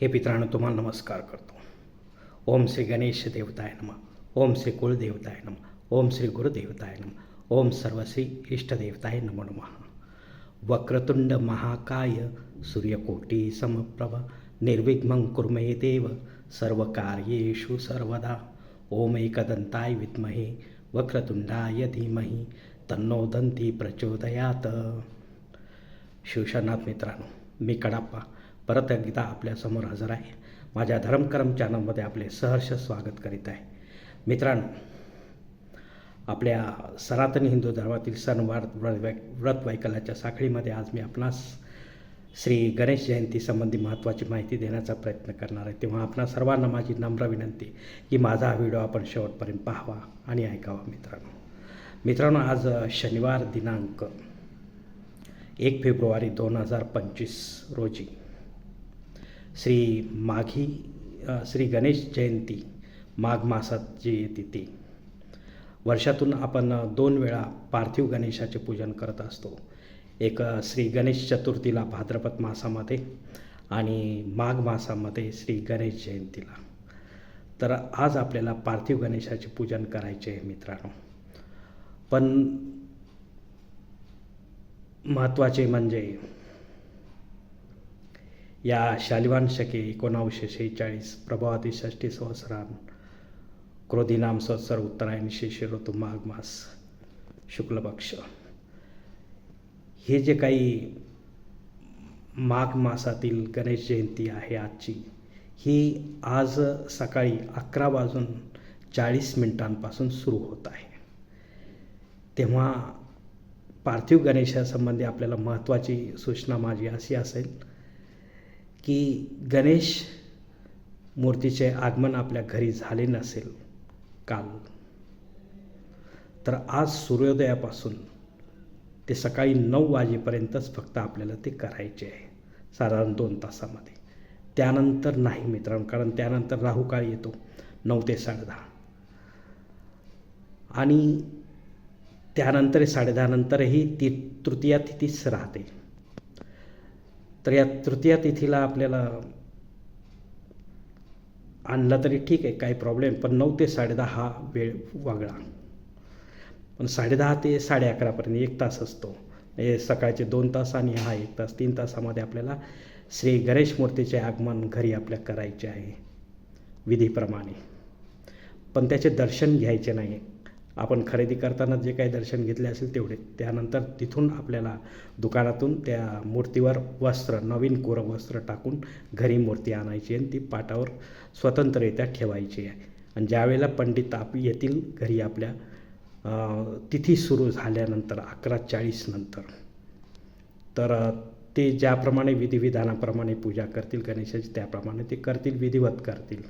हे मित्रांनो तुम्हाला नमस्कार करतो. ओम श्री गणेश देवताय नम. ओम श्री कुलदेवताय नम. ओम श्री गुरुदेवताय नम. ओम सर्वश्री इष्टदेवताय नमो नमः. वक्रतुंड महाकाय सूर्यकोटी समप्रभ निर्विघ्न कुर्मे देव सर्वकार्येषु सर्वदा. ओम एकदंताय विद्महे वक्रतुंडाय धीमहि तन्नो दंती प्रचोदयात. शिवशनाथ मित्रांनो मी कडाप्पा. परत एकदा आपल्यासमोर हजर आहे. माझ्या धर्मकर्म चॅनलमध्ये आपले सहर्ष स्वागत करीत आहे. मित्रांनो आपल्या सनातन हिंदू धर्मातील सणवार व्रत व्रत वैकल्याच्या साखळीमध्ये आज मी आपणास श्री गणेश जयंतीसंबंधी महत्त्वाची माहिती देण्याचा प्रयत्न करणार आहे. तेव्हा आपणा सर्वांना माझी नम्र विनंती की माझा हा व्हिडिओ आपण शेवटपर्यंत पाहावा आणि ऐकावा मित्रांनो. मित्रांनो आज शनिवार दिनांक एक फेब्रुवारी दोन हजार पंचवीस रोजी श्री माघी श्री गणेश जयंती माघ मासात जी येते ती. वर्षातून आपण दोन वेळा पार्थिव गणेशाचे पूजन करत असतो. एक श्री गणेश चतुर्थीला भाद्रपद मासामध्ये आणि माघ मासामध्ये श्री गणेश जयंतीला. तर आज आपल्याला पार्थिव गणेशाचे पूजन करायचे आहे मित्रांनो. पण महत्त्वाचे म्हणजे या शालिवान शके एकोणावीसशे शेहेचाळीस प्रभावती षष्टी सहस्रान क्रोधीनाम संवत्सर उत्तरायण शेष ऋतू माघ मास शुक्ल पक्ष हे जे काही माघ मासातील गणेश जयंती आहे आजची ही आज सकाळी अकरा वाजून चाळीस मिनिटांपासून सुरू होत आहे. तेव्हा पार्थिव गणेशासंबंधी आपल्याला महत्त्वाची सूचना माझी अशी असेल की गणेश मूर्तीचे आगमन आपल्या घरी झाले नसेल काल तर आज सूर्योदयापासून ते सकाळी नऊ वाजेपर्यंतच फक्त आपल्याला ते करायचे आहे साधारण दोन तासामध्ये. त्यानंतर नाही मित्रांनो कारण त्यानंतर राहुकाळ येतो नऊ ते साडेदहा आणि त्यानंतर साडेदहा नंतरही ती तृतीया तिथीच राहते. तर या तृतीया तिथीला आपल्याला आणलं तरी ठीक आहे काही प्रॉब्लेम पण नऊ ते साडेदहा हा वेळ वागळा. पण साडेदहा ते साडे अकरापर्यंत एक तास असतो. हे सकाळचे दोन तास आणि हा एक तास. तीन तासामध्ये आपल्याला श्री गणेश मूर्तीचे आगमन घरी आपल्या करायचे आहे विधीप्रमाणे. पण त्याचे दर्शन घ्यायचे नाही. आपण खरेदी करताना जे काही दर्शन घेतले असेल तेवढे. त्यानंतर तिथून आपल्याला दुकानातून त्या मूर्तीवर वस्त्र नवीन कोरम वस्त्र टाकून घरी मूर्ती आणायची आणि ती पाटावर स्वतंत्ररित्या ठेवायची आहे. आणि ज्यावेळेला पंडित आप येतील घरी आपल्या तिथी सुरू झाल्यानंतर अकरा चाळीस नंतर. तर ते ज्याप्रमाणे विधिविधानाप्रमाणे पूजा करतील गणेशाची त्याप्रमाणे ते करतील विधिवत करतील.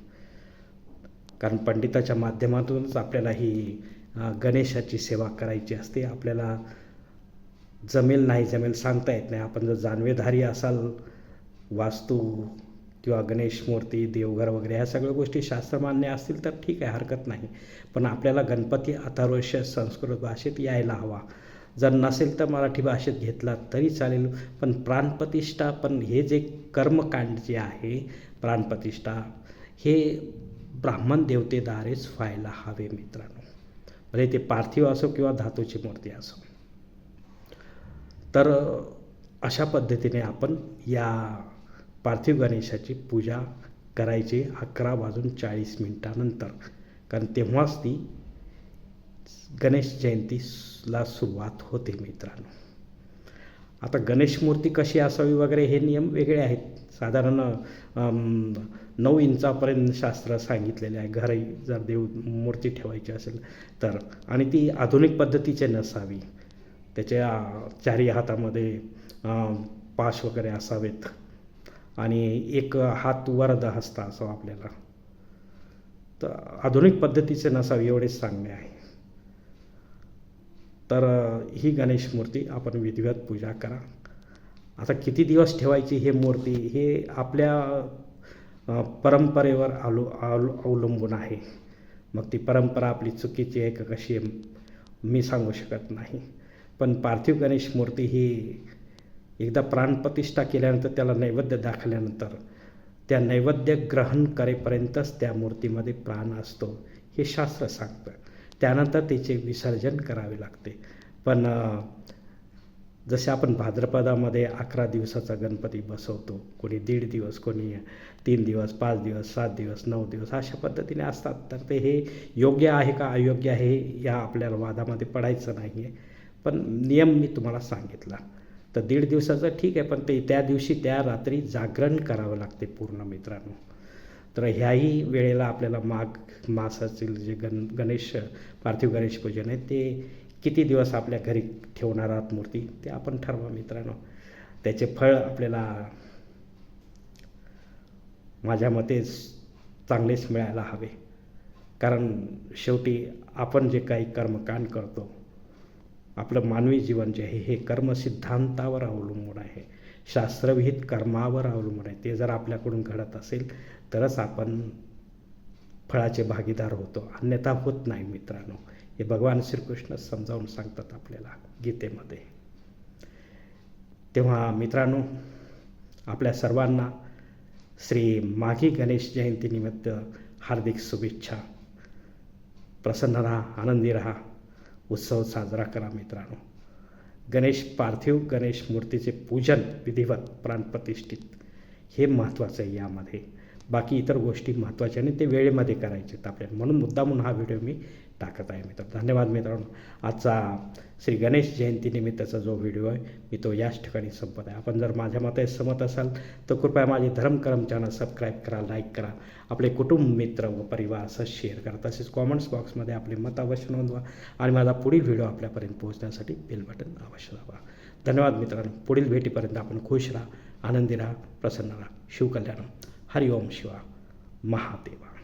कारण पंडिताच्या माध्यमातूनच आपल्याला ही गणेशाची सेवा करायची असते. आपल्याला जमेल नाही जमेल सांगता येत नाही. आपण जर जानवेधारी असाल वास्तू किंवा गणेश मूर्ती देवघर वगैरे ह्या सगळ्या गोष्टी शास्त्रमान्य असतील तर ठीक आहे हरकत नाही. पण आपल्याला गणपती अथर्वश्य संस्कृत भाषेत यायला हवा. जर नसेल तर मराठी भाषेत घेतला तरी चालेल. पण प्राणप्रतिष्ठा पण हे जे कर्मकांड जे आहे प्राणप्रतिष्ठा हे ब्राह्मण देवतेद्वारेच व्हायला हवे मित्रांनो. म्हणजे ते पार्थिव असो किंवा धातूची मूर्ती असो. तर अशा पद्धतीने आपण या पार्थिव गणेशाची पूजा करायची अकरा वाजून चाळीस मिनिटानंतर. कारण तेव्हाच ती गणेश जयंतीला सुरुवात होते मित्रांनो. आता गणेश मूर्ती कशी असावी वगैरे हे नियम वेगळे आहेत. साधारण नऊ इंचापर्यंत शास्त्र सांगितलेले आहे. घरी जर देव मूर्ती ठेवायची असेल तर. आणि ती आधुनिक पद्धतीची नसावी. त्याच्या चारी हातामध्ये पाश वगैरे असावेत. आणि एक हात वरद हस्ता असावा आपल्याला. तर आधुनिक पद्धतीचे नसावे एवढेच सांगणे आहे. तर ही गणेश मूर्ती आपण विधिवत पूजा करा. आता किती दिवस ठेवायची हे मूर्ती? हे आपल्या परंपरेवर आलो अवलु अवलंबून आहे. मग ती परंपरा आपली चुकीची आहे का कशी आहे मी सांगू शकत नाही. पण पार्थिव गणेश मूर्ती ही एकदा प्राणप्रतिष्ठा केल्यानंतर त्याला नैवेद्य दाखवल्यानंतर त्या नैवेद्य ग्रहण करेपर्यंतच त्या मूर्तीमध्ये प्राण असतो हे शास्त्र सांगतं. त्यानंतर तिचे विसर्जन करावे लागते. पण जसे आपण भाद्रपदामध्ये अकरा दिवसाचा गणपती बसवतो कोणी दीड दिवस कोणी तीन दिवस पाच दिवस सात दिवस नऊ दिवस अशा पद्धतीने असतात. तर ते हे योग्य आहे का अयोग्य आहे या आपल्याला वादामध्ये पडायचं नाही आहे पण नियम मी तुम्हाला सांगितला. तर दीड दिवसाचं ठीक आहे पण ते त्या दिवशी त्या रात्री जागरण करावं लागते पूर्ण मित्रांनो. तर ह्याही वेळेला आपल्याला माघ मासातील जे गण गणेश पार्थिव गणेश पूजन आहे ते किती दिवस आपल्या घरी ठेवणार आहात मूर्ती ते आपण ठरवा मित्रांनो. त्याचे फळ आपल्याला माझ्या मते चांगलेच मिळायला हवे. कारण शेवटी आपण जे काही कर्मकांड करतो आपलं मानवी जीवन जे आहे हे कर्मसिद्धांतावर अवलंबून आहे. शास्त्रविहित कर्मावर अवलंबून आहे. ते जर आपल्याकडून घडत असेल तरच आपण फळाचे भागीदार होतो. अन्यथा होत नाही मित्रांनो. हे भगवान श्रीकृष्ण समजावून सांगतात आपल्याला गीतेमध्ये. तेव्हा मित्रांनो आपल्या सर्वांना श्री माघी गणेश जयंतीनिमित्त हार्दिक शुभेच्छा. प्रसन्न राहा आनंदी राहा. उत्सव साजरा करा मित्रांनो. गणेश पार्थिव गणेश मूर्तीचे पूजन विधिवत प्राणप्रतिष्ठित हे महत्त्वाचं आहे यामध्ये. बाकी इतर गोष्टी महत्त्वाच्या आणि ते वेळेमध्ये करायचे आहेत आपल्याला. म्हणून मुद्दामून हा व्हिडिओ मी टाकत आहे मित्र धन्यवाद मित्रांनो. आजचा श्री गणेश जयंतीनिमित्ताचा जो व्हिडिओ आहे मी तो याच ठिकाणी संपत आहे. आपण जर माझ्या मते सहमत असाल तर कृपया माझे धर्मकरम चॅनल सबस्क्राईब करा लाईक करा. आपले कुटुंब मित्र व परिवार असं शेअर करा. तसेच कॉमेंट्स बॉक्समध्ये आपले मत अवश्य नोंदवा आणि माझा पुढील व्हिडिओ आपल्यापर्यंत पोहोचण्यासाठी बेल बटन अवश्य दाबा. धन्यवाद मित्रांनो. पुढील भेटीपर्यंत आपण खुश राहा आनंदी राहा प्रसन्न राहा. शिवकल्याण. हरिओम शिवा. महादेवा.